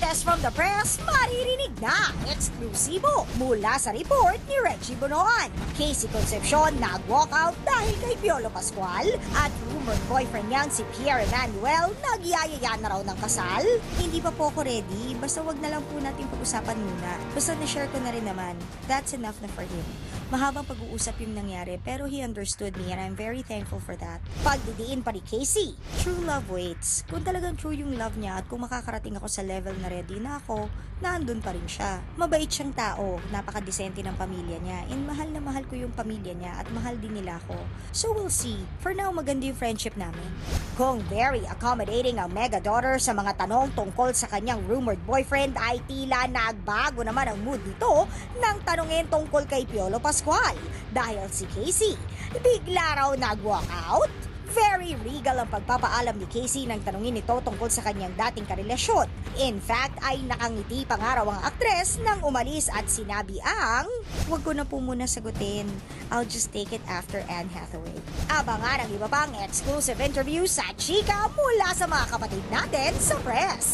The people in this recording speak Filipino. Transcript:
latest from the press, maririnig na eksklusibo mula sa report ni Reggie Bonoan. Casey Concepcion nag-walk out dahil kay Piolo Pascual at rumored boyfriend niyang si Pierre Emmanuel nagyayaya na raw ng kasal. Hindi pa po ako ready, basta wag na lang po natin pag-usapan muna. Basta na-share ko na rin naman, that's enough na for him. Mahabang pag-uusap yung nangyari pero he understood me and I'm very thankful for that. Pagdidiin pa ni Casey, true love waits. Kung talagang true yung love niya at kung makakarating ako sa level na ready na ako, nandun pa rin siya. Mabait siyang tao, napakadesente ng pamilya niya, and mahal na mahal ko yung pamilya niya at mahal din nila ako. So we'll see. For now, maganda yung friendship namin. Kung very accommodating ang mega daughter sa mga tanong tungkol sa kanyang rumored boyfriend ay tila nagbago naman ang mood nito nang tanungin tungkol kay Piolo Pascual dahil si Casey bigla raw nag-walk out. Very regal ang pagpapaalam ni Casey nang tanungin ito tungkol sa kanyang dating karelasyon. In fact, ay nakangiti pa nga raw ang aktres nang umalis at sinabi ang, Huwag ko na po muna sagutin. I'll just take it after Anne Hathaway. Abangan ang iba pang exclusive interview sa Chika mula sa mga kapatid natin sa press.